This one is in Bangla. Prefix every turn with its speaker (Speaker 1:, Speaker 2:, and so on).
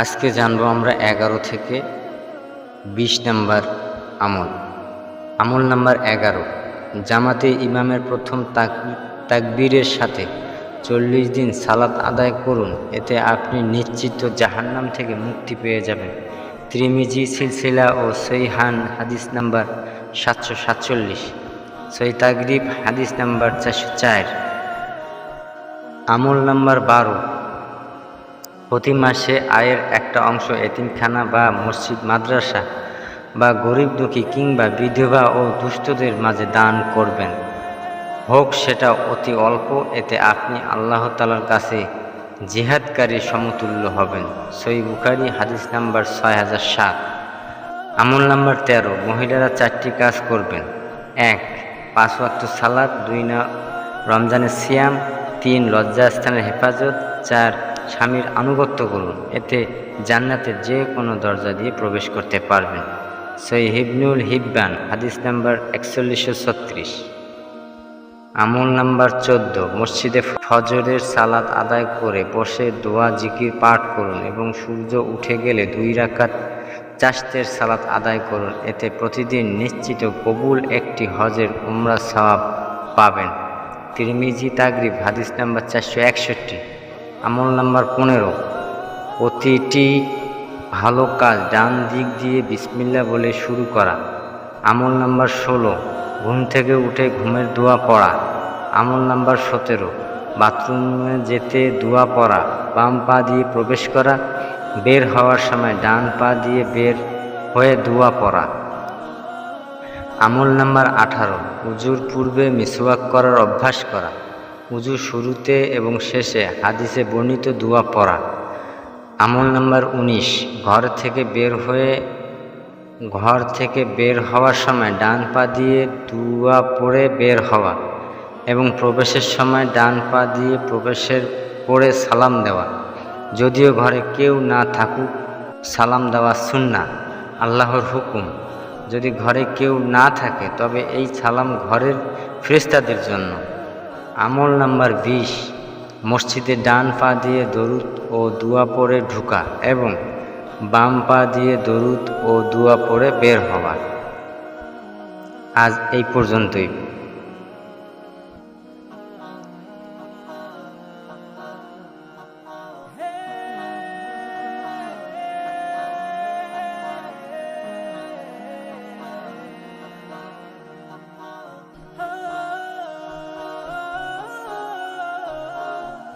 Speaker 1: আজকে জানব আমরা এগারো থেকে বিশ নাম্বার আমল। আমল নাম্বার এগারো, জামাতে ইমামের প্রথম তাক তাকবীরের সাথে চল্লিশ দিন সালাত আদায় করুন, এতে আপনি নিশ্চিত জাহান্নাম থেকে মুক্তি পেয়ে যাবেন। ত্রিমিজি সিলসিলা ও সৈহান হাদিস নাম্বার সাতশো সাতচল্লিশ, সই তাগরিব হাদিস নাম্বার চারশো চার। আমল নাম্বার বারো প্রতি মাসে আয়ের একটা অংশ এতিমখানা বা মসজিদ, মাদ্রাসা বা গরিব দুঃখী কিংবা বিধবা ও দুস্থদের মাঝে দান করবেন। হোক সেটা অতি অল্প, এতে আপনি আল্লাহ তালার কাছে জিহাদকারী সমতুল্য হবেন। সই বুখারি, হাদিস নাম্বার ছয় হাজার সাত। আমল নাম্বার তেরো, মহিলারা চারটি কাজ করবেন। এক, পাঁচ ওয়াক্ত সালাদ দুই না, রমজানের সিয়াম, তিন, লজ্জাস্থানের হেফাজত, চার স্বামীর আনুগত্য করুন। এতে জান্নাতের যে কোনো দরজা দিয়ে প্রবেশ করতে পারবেন। সই হিবনুল হিব্বান, হাদিস নাম্বার একচল্লিশশো ছত্রিশ। আমল নাম্বার চোদ্দ, মসজিদে ফজরের সালাত আদায় করে বসে দোয়া, জিকির পাঠ করুন এবং সূর্য উঠে গেলে দুই রাকাত চাষতের সালাত আদায় করুন। এতে প্রতিদিন নিশ্চিত কবুল একটি হজের উমরা সওয়াব পাবেন। তিরমিজি তাগরিব, হাদিস নাম্বার চারশো একষট্টি। আমল নাম্বার পনেরো। প্রতিটি ভালো কাজ ডান দিক দিয়ে বিসমিল্লা বলে শুরু করা। আমল নাম্বার ষোলো, ঘুম থেকে উঠে ঘুমের দোয়া পড়া। আমল নাম্বার সতেরো, বাথরুমে যেতে দোয়া পড়া, বাম পা দিয়ে প্রবেশ করা, বের হওয়ার সময় ডান পা দিয়ে বের হয়ে দোয়া পড়া। আমল নাম্বার আঠারো উজুর পূর্বে মিসওয়াক করার অভ্যাস করা। উজু শুরুতে এবং শেষে হাদিসে বর্ণিত দোয়া পড়া। আমল নাম্বার উনিশ, ঘর থেকে বের হয়ে, ঘর থেকে বের হওয়ার সময় ডান পা দিয়ে দুয়া পড়ে বের হওয়া এবং প্রবেশের সময় ডান পা দিয়ে প্রবেশের পরে সালাম দেওয়া। যদিও ঘরে কেউ না থাকুক, সালাম দেওয়া সুন্না আল্লাহর হুকুম। যদি ঘরে কেউ না থাকে, তবে এই সালাম ঘরের ফেরেশতাদের জন্য। আমল নাম্বার বিশ, মসজিদে ডান পা দিয়ে দরুদ ও দুয়া পরে ঢুকা এবং বাম পা দিয়ে দরুদ ও দুয়া পরে বের হওয়া। আজ এই পর্যন্তই।